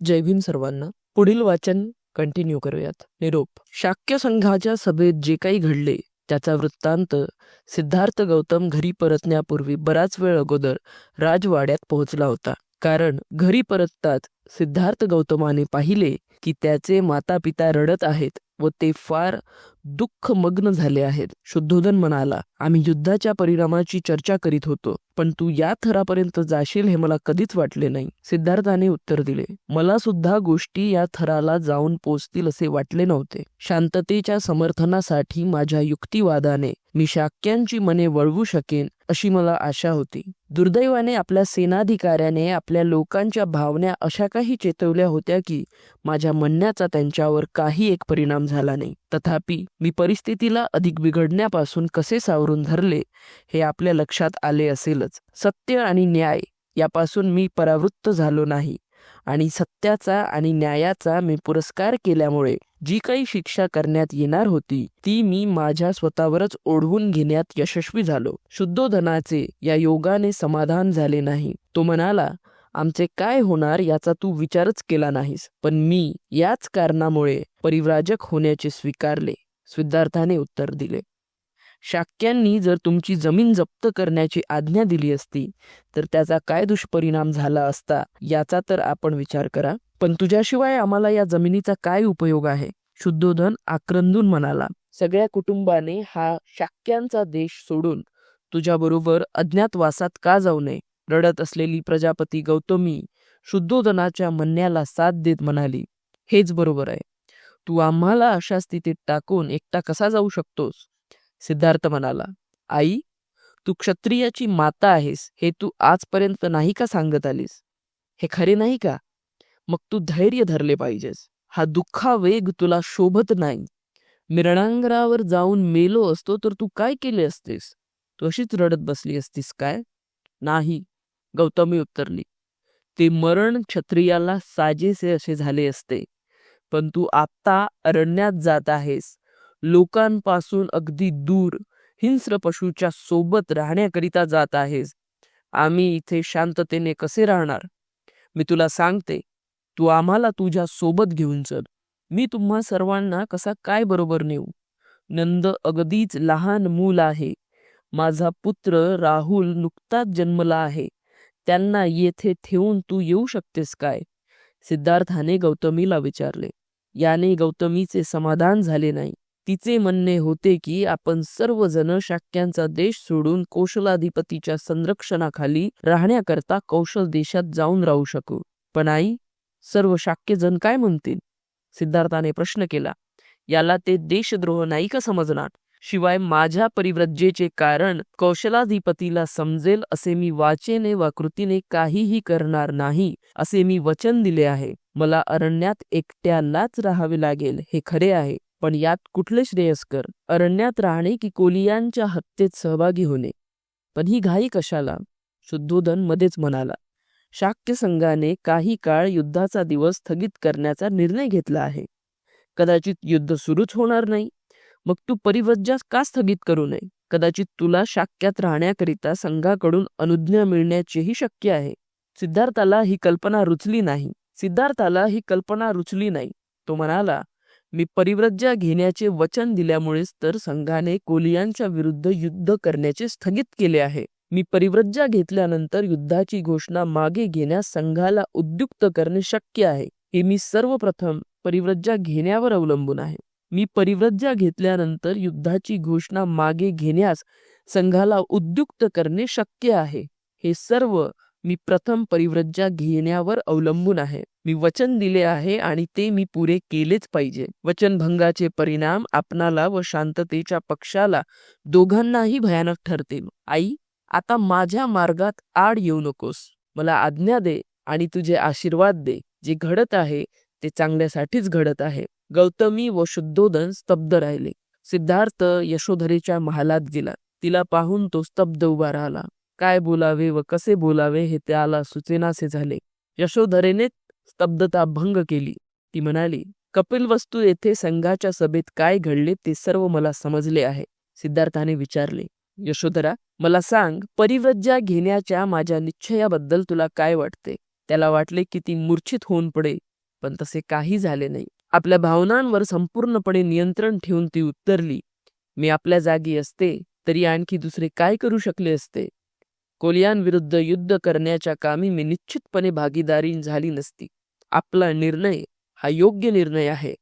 जय भीम सर्वांना. पुढील वाचन कंटिन्यू करूयात. निरोप. शाक्य संघाच्या सभेत जे काही घडले त्याचा वृत्तांत सिद्धार्थ गौतम घरी परतण्यापूर्वी बराच वेळ अगोदर राजवाड्यात पोहोचला होता. कारण घरी परतताच सिद्धार्थ गौतमाने पाहिले की त्याचे माता पिता रडत आहेत व ते फार दुःखमग्न झाले आहेत. शुद्धोधन म्हणाला आम्ही युद्धाच्या परिणामाची चर्चा करीत होतो. पण तू या थरापर्यंत जाशील हे मला कधीच वाटले नाही. सिद्धार्थाने उत्तर दिले मला सुद्धा गोष्टी या थराला जाऊन पोचतील असे वाटले नव्हते. शांततेच्या समर्थनासाठी माझ्या युक्तिवादाने मी शाक्यांची मने वळवू शकेन अशी मला आशा होती. दुर्दैवाने आपल्या सेनाधिकाऱ्याने आपल्या लोकांच्या भावना अशा काही चेतवल्या होत्या की माझ्या म्हणण्याचा त्यांच्यावर काही एक परिणाम झाला नाही. तथापि मी परिस्थितीला अधिक बिघडण्यापासून कसे सावरून धरले हे आपल्या लक्षात आले असेलच. सत्य आणि न्याय यापासून मी परावृत्त झालो नाही. आणि सत्याचा आणि न्यायाचा मी पुरस्कार केल्यामुळे जी काही शिक्षा करण्यात येणार होती ती मी माझ्या स्वतःवरच ओढवून घेण्यात यशस्वी झालो. शुद्धोधनाचे या योगाने समाधान झाले नाही. तो म्हणाला आमचे काय होणार याचा तू विचारच केला नाहीस पण मी याच कारणामुळे परिव्राजक होण्याचे स्वीकारले. सिद्धार्थाने उत्तर दिले. शाक्यांनी जर तुमची जमीन जप्त करण्याची आज्ञा दिली असती तर त्याचा काय दुष्परिणाम झाला असता याचा तर आपण विचार करा. पण तुझ्याशिवाय आम्हाला या जमिनीचा काय उपयोग आहे? शुद्धोधन आक्रंदून म्हणाला. सगळ्या कुटुंबाने हा शाक्यांचा देश सोडून तुझ्याबरोबर अज्ञातवासात का जाऊ नये? रडत असलेली प्रजापती गौतमी शुद्धोधनाच्या म्हणण्याला साथ देत म्हणाली हेच बरोबर आहे. तू आम्हाला अशा स्थितीत टाकून एकटा कसा जाऊ शकतोस? सिद्धार्थ म्हणाला आई तू क्षत्रियाची माता आहेस हे तू आजपर्यंत नाही का सांगत आलीस? हे खरे नाही का? मग तू धैर्य धरले पाहिजेस. हा दुःखा वेग तुला शोभत नाही. मिरणांगरावर जाऊन मेलो असतो तर तू काय केले असतेस? तू अशीच रडत बसली असतीस काय? नाही गौतमी उत्तरली. ते मरण क्षत्रियाला साजेसे असे झाले असते. पण तू आता अरण्यात जात आहेस. लोकांपासून अगदी दूर हिंस्र पशूच्या सोबत राहण्याकरिता जात आहेस. आम्ही इथे शांततेने कसे राहणार? मी तुला सांगते तू आम्हाला तुझ्या सोबत घेऊन चल. मी तुम्हा सर्वांना कसा काय बरोबर नेऊ? नंद अगदीच लहान मूल आहे. माझा पुत्र राहुल नुकताच जन्मला आहे. त्यांना येथे ठेवून तू येऊ शकतेस काय? सिद्धार्थाने गौतमीला विचारले. याने गौतमीचे समाधान झाले नाही. तिचे म्हणणे होते की आपण सर्वजण शाक्यांचा देश सोडून कौशलाधिपतीच्या संरक्षणाखाली राहण्याकरता कौशल देशात जाऊन राहू शकू. पण आई सर्व शाक्यजण काय म्हणतील? सिद्धार्थाने प्रश्न केला. याला ते देशद्रोह नाही का समजणार? शिवाय माझ्या परिव्रज्जेचे कारण कौशलाधिपतीला समजेल असे मी वाचेने वा कृतीने काहीही करणार नाही असे मी वचन दिले आहे. मला अरण्यात एकट्यालाच राहावे लागेल हे खरे आहे. पण यात कुठले श्रेयस्कर? अरण्यात राहणे की कोलियांच्या हत्येत सहभागी होणे? पण ही घाई कशाला? शुद्धोधन मध्येच म्हणाला. शाक्य संघाने काही काळ युद्धाचा दिवस स्थगित करण्याचा निर्णय घेतला आहे. कदाचित युद्ध सुरूच होणार नाही. मग तू परिवज्जा का स्थगित करू नये? कदाचित तुला शाक्यात राहण्याकरिता संघाकडून अनुज्ञा मिळण्याचेही शक्य आहे. सिद्धार्थाला ही कल्पना रुचली नाही. सिद्धार्थाला ही कल्पना रुचली नाही. तो म्हणाला मी परिव्रज्या घेण्याचे वचन दिल्यामुळेच तर संघाने कोलियांच्या विरुद्ध युद्ध करण्याचे स्थगित केले आहे. मी परिव्रज्या घेतल्यानंतर युद्धाची घोषणा मागे घेण्यास संघाला उद्युक्त करणे शक्य आहे. हे मी सर्वप्रथम परिव्रज्या घेण्यावर अवलंबून आहे. मी परिव्रज्या घेतल्यानंतर युद्धाची घोषणा मागे घेण्यास संघाला उद्युक्त करणे शक्य आहे. हे सर्व मी प्रथम परिव्रज्या घेण्यावर अवलंबून आहे. मी वचन दिले आहे आणि ते मी पुरे केलेच पाहिजे. वचनभंगाचे परिणाम आपणाला व शांततेच्या पक्षाला दोघांनाही भयानक ठरतील. आई आता माझ्या मार्गात आड येऊ नकोस. मला आज्ञा दे आणि तुझे आशीर्वाद दे. जे घडत आहे ते चांगल्यासाठीच घडत आहे. गौतमी व शुद्धोदन स्तब्ध राहिले. सिद्धार्थ यशोधरेच्या महालात गेला. तिला पाहून तो स्तब्ध उभा राहिला. काय बोलावे व कसे बोलावे हे त्याला सुचेनासे झाले. यशोधरेने स्तब्धता भंग केली. ती म्हणाली कपिल वस्तू येथे संघाच्या सभेत काय घडले ते सर्व मला समजले आहे सिद्धार्थाने विचारले. यशोधरा मला सांग परिव्रज्या घेण्याच्या माझ्या निश्चयाबद्दल तुला काय वाटते? त्याला वाटले की ती मूर्छित होऊन पडे पण तसे काही झाले नाही. आपल्या भावनांवर संपूर्णपणे नियंत्रण ठेवून ती उत्तरली मी आपल्या जागी असते तरी आणखी दुसरे काय करू शकले असते? कोलियांविरुद्ध युद्ध करण्याच्या कामी मी निश्चितपणे भागीदारी झाली नसती. आपला निर्णय हा योग्य निर्णय आहे.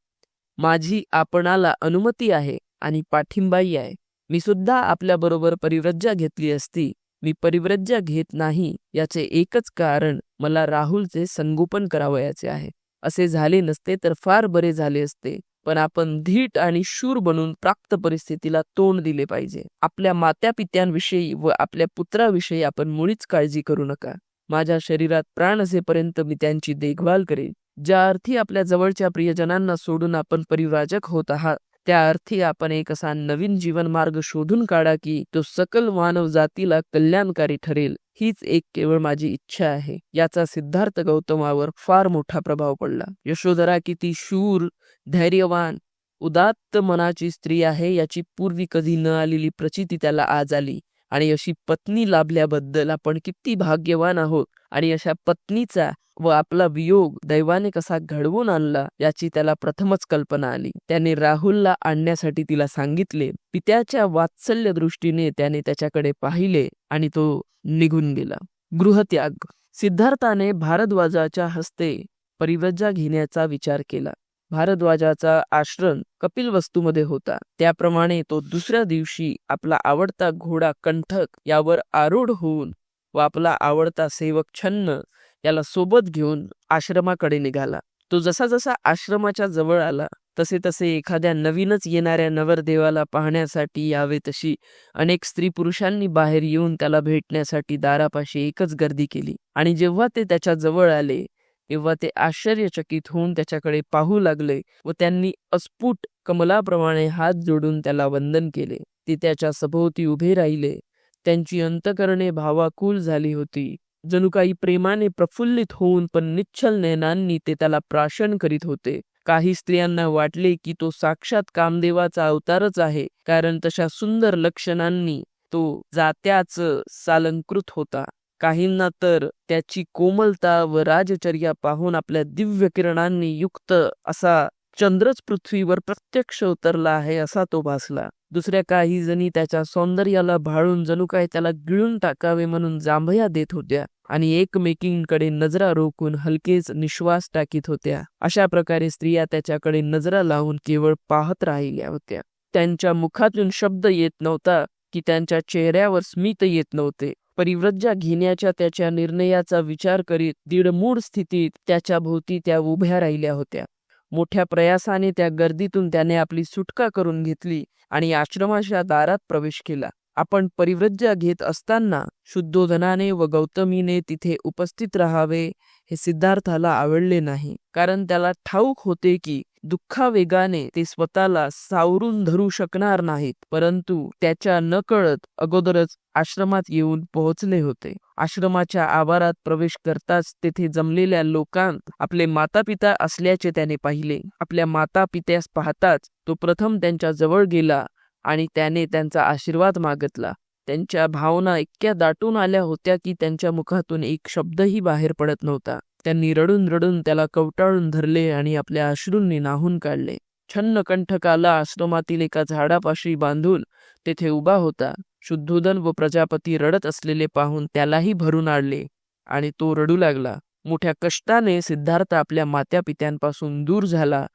माझी आपणाला अनुमती आहे आणि पाठिंबाही आहे. मी सुद्धा आपल्याबरोबर परिव्रज्जा घेतली असती. मी परिव्रज्जा घेत नाही याचे एकच कारण मला राहुलचे संगोपन करावयाचे आहे. असे झाले नसते तर फार बरे झाले असते. पण आपण धीट आणि शूर बनून प्राप्त परिस्थितीला तोंड दिले पाहिजे. आपल्या मात्या पित्यांविषयी व आपल्या पुत्राविषयी आपण मुळीच काळजी करू नका. माझ्या शरीरात प्राण असेपर्यंत मी त्यांची देखभाल करेन. ज्या अर्थी आपल्या जवळच्या प्रियजनांना सोडून आपण परिव्राजक होत आहात त्या अर्थी आपण एक असा नवीन जीवनमार्ग शोधून काढा की तो सकल मानव जातीला कल्याणकारी ठरेल हीच एक केवळ माझी इच्छा आहे. याचा सिद्धार्थ गौतमावर फार मोठा प्रभाव पडला. यशोधरा किती शूर धैर्यवान उदात्त मनाची स्त्री आहे याची पूर्वी कधी न आलेली प्रचिती त्याला आज आली. आणि अशी पत्नी लाभल्याबद्दल आपण किती भाग्यवान आहोत आणि अशा पत्नीचा व आपला वियोग दैवाने कसा घडवून आणला याची त्याला प्रथमच कल्पना आली. त्याने राहुलला आणण्यासाठी तिला सांगितले पित्याच्या वात्सल्य दृष्टीने त्याने त्याच्याकडे पाहिले आणि तो निघून गेला. गृहत्याग. सिद्धार्थाने भारद्वाजाच्या हस्ते परिवज्जा घेण्याचा विचार केला. भारद्वाजाचा आश्रम कपिल वस्तूमध्ये होता. त्याप्रमाणे तो दुसऱ्या दिवशी आपला आवडता घोडा कंठक यावर आरूढ होऊन व आपला आवडता सेवक छन्न याला सोबत घेऊन आश्रमाकडे निघाला. तो जसा जसा आश्रमाच्या जवळ आला तसे तसे एखाद्या नवीनच येणाऱ्या नवरदेवाला पाहण्यासाठी यावे तशी अनेक स्त्री पुरुषांनी बाहेर येऊन त्याला भेटण्यासाठी दारापाशी एकच गर्दी केली. आणि जेव्हा ते त्याच्याजवळ आले तेव्हा ते आश्चर्यचकित होऊन त्याच्याकडे पाहू लागले व त्यांनी अस्फुट कमलाप्रमाणे हात जोडून त्याला वंदन केले. ते त्याच्या सभोवती उभे राहिले. त्यांची अंतकरणे भावाकुल झाली होती. जणू काही प्रेमाने प्रफुल्लित होऊन पण निच्छल नयनांनी ते त्याला प्राशन करीत होते. काही स्त्रियांना वाटले की तो साक्षात कामदेवाचा अवतारच आहे कारण तशा सुंदर लक्षणांनी तो जात्याच सालंकृत होता. काहींना तर त्याची कोमलता व राजचर्या पाहून आपल्या दिव्य किरणांनी युक्त असा चंद्रच पृथ्वीवर प्रत्यक्ष उतरला आहे असा तो भासला. दुसऱ्या काही जणी त्याच्या सौंदर्याला भाळून जणू काय त्याला गिळून टाकावे म्हणून जांभया देत होत्या आणि एकमेकींकडे नजरा रोखून हलकेच निश्वास टाकीत होत्या. अशा प्रकारे स्त्रिया त्याच्याकडे नजरा लावून केवळ पाहत राहिल्या होत्या. त्यांच्या मुखातून शब्द येत नव्हता की त्यांच्या चेहऱ्यावर स्मित येत नव्हते. परिव्रज्जा घेण्याच्या त्याच्या निर्णयाचा विचार करीत दीडमूड स्थितीत त्याच्या भोवती त्या उभ्या राहिल्या होत्या. मोठ्या प्रयासाने त्या गर्दीतून त्याने आपली सुटका करून घेतली आणि आश्रमाच्या दारात प्रवेश केला. आपण परिव्रज्जा घेत असताना शुद्धोधनाने व गौतमीने तिथे उपस्थित राहावे हे सिद्धार्थाला आवडले नाही. कारण त्याला ठाऊक होते की दुःखावेगाने ते स्वतःला सावरून धरू शकणार नाहीत परंतु त्याच्या नकळत अगोदरच आश्रमात येऊन पोहोचले होते. आश्रमाच्या आवारात प्रवेश करताच तेथे जमलेल्या लोकांत आपले माता पिता असल्याचे त्याने पाहिले. आपल्या माता पित्यास पाहताच तो प्रथम त्यांच्या जवळ गेला आणि त्याने त्यांचा आशीर्वाद मागितला. त्यांच्या भावना इतक्या दाटून आल्या होत्या की त्यांच्या मुखातून एक शब्दही बाहेर पडत नव्हता. त्यांनी रडून रडून त्याला कवटाळून धरले आणि आपल्या अश्रूंनी नाहून काढले. छन्न कंठकाला आश्रमातील एका झाडापाशी बांधून तेथे उभा होता. शुद्धोदन व प्रजापती रडत असलेले पाहून त्यालाही भरून आणले आणि तो रडू लागला. मोठ्या कष्टाने सिद्धार्थ आपल्या मात्या पित्यांपासून दूर झाला.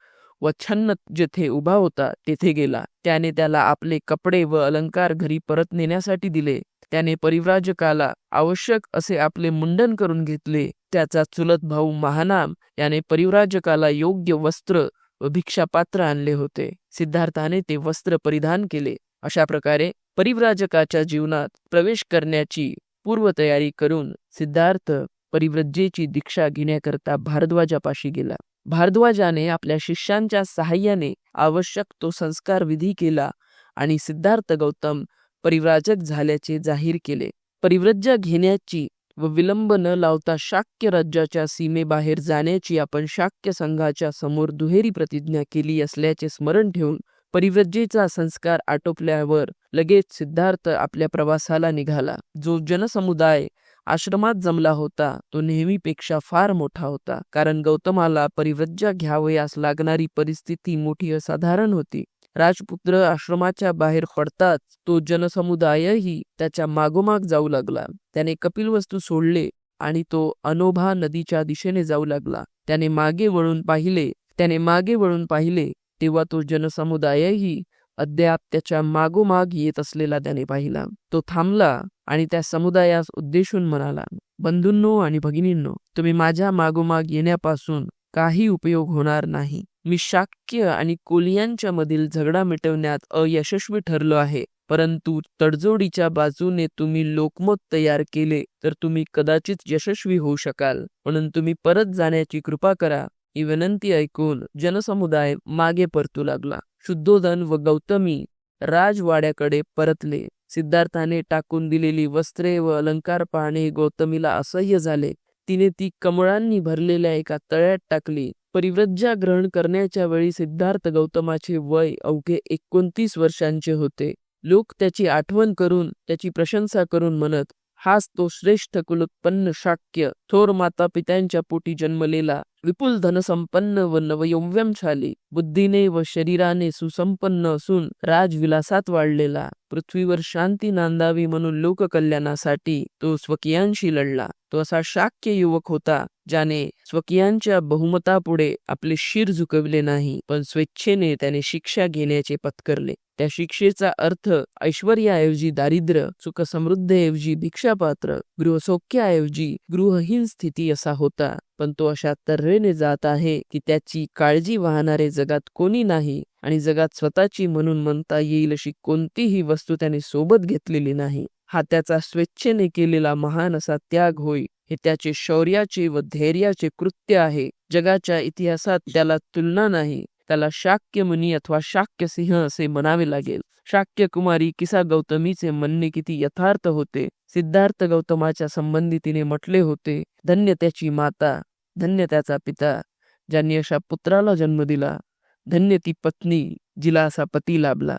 व छन्न जेथे उभा होता तेथे गेला. त्याने त्याला आपले कपडे व अलंकार घरी परत नेण्यासाठी दिले. त्याने परिव्राजकाला आवश्यक असे आपले मुंडन करून घेतले. त्याचा चुलत भाऊ महानाम याने परिव्राजकाला योग्य वस्त्र व भिक्षापात्र आणले होते. सिद्धार्थाने ते वस्त्र परिधान केले. अशा प्रकारे परिव्राजकाच्या जीवनात प्रवेश करण्याची पूर्वतयारी करून सिद्धार्थ परिव्रजेची दीक्षा घेण्याकरता भारद्वाजापाशी गेला. भारद्वाजाने आपल्या शिष्यांच्या सहाय्याने आवश्यक तो संस्कार विधी केला आणि सिद्धार्थ गौतम परिव्राजक झाल्याचे जाहीर केले. परिव्रज्य घेण्याची व विलंब न लावता शाक्य राज्याच्या सीमेबाहेर जाण्याची आपण शाक्य संघाच्या समोर दुहेरी प्रतिज्ञा केली असल्याचे स्मरण ठेवून परिव्रजेचा संस्कार आटोपल्यावर लगेच सिद्धार्थ आपल्या प्रवासाला निघाला. जो जनसमुदाय आश्रमात जमला होता. तो नेहमीपेक्षा फार मोठा होता. कारण गौतमाला परिव्रज्या घ्यावयास लागणारी परिस्थिती मोठी असाधारण होती. राजपुत्र आश्रमाच्या बाहेर पडताच तो जनसमुदायही त्याच्या मागोमाग जाऊ लागला. त्याने कपिलवस्तू सोडले आणि तो अनोभा नदीच्या दिशेने जाऊ लागला. त्याने मागे वळून पाहिले. त्याने मागे वळून पाहिले तेव्हा तो जनसमुदायही अद्याप त्याच्या मागोमाग येत असलेला त्याने पाहिला. तो थांबला आणि त्या समुदायास उद्देशून म्हणाला बंधूंनो आणि भगिनींनो तुम्ही माझ्या मागोमाग येण्यापासून काही उपयोग होणार नाही. मी शाक्य आणि कोलियांच्या मधील झगडा मिटवण्यात अयशस्वी ठरलो आहे. परंतु तडजोडीच्या बाजूने तुम्ही लोकमत तयार केले तर तुम्ही कदाचित यशस्वी होऊ शकाल. म्हणून तुम्ही परत जाण्याची कृपा करा. ही विनंती ऐकून जनसमुदाय मागे परतू लागला. शुद्धोधन व गौतमी राजवाड्याकडे परतले. सिद्धार्थाने टाकून दिलेली वस्त्रे व अलंकार पाहणे गौतमीला असह्य झाले. तिने ती कमळांनी भरलेल्या एका तळ्यात टाकली. परिव्रज्या ग्रहण करण्याच्या वेळी सिद्धार्थ गौतमाचे वय अवघे एकोणतीस वर्षांचे होते. लोक त्याची आठवण करून त्याची प्रशंसा करून म्हणत हाच तो श्रेष्ठ कुलोत्पन्न शाक्य. थोर माता पित्यांच्या पोटी जन्मलेला विपुल धनसंपन्न व नवयौव्यमशाली बुद्धीने व शरीराने सुसंपन्न असून राजविलासात वाढलेला. पृथ्वीवर शांती नांदावी म्हणून लोककल्याणासाठी तो स्वकीयांशी लढला. तो असा शाक्य युवक होता ज्याने स्वकीयांच्या बहुमतापुढे आपले शिर झुकविले नाही पण स्वेच्छेने त्याने शिक्षा घेण्याचे पत्करले. त्या शिक्षेचा अर्थ ऐश्वर्याऐवजी दारिद्र्य सुखसमृद्धीऐवजी भिक्षापात्र गृहसौख्याऐवजी गृहहीन स्थिती असा होता. पण तो अशा तऱ्हेने जात आहे की त्याची काळजी वाहणारे जगात कोणी नाही आणि जगात स्वतःची म्हणून म्हणता येईल अशी कोणतीही वस्तू त्याने सोबत घेतलेली नाही. हा त्याचा स्वेच्छेने केलेला महान असा त्याग होय. हे त्याचे शौर्याचे व धैर्याचे कृत्य आहे. जगाच्या इतिहासात त्याला तुलना नाही. त्याला शाक्य मुनी अथवा शाक्य सिंह असे म्हणावे लागेल. शाक्य कुमारी किसा गौतमीचे म्हणणे किती यथार्थ होते. सिद्धार्थ गौतमाच्या संबंधी तिने म्हटले होते धन्य त्याची माता धन्य त्याचा पिता ज्यांनी अशा पुत्राला जन्म दिला. धन्य ती पत्नी जिला असा पती लाभला.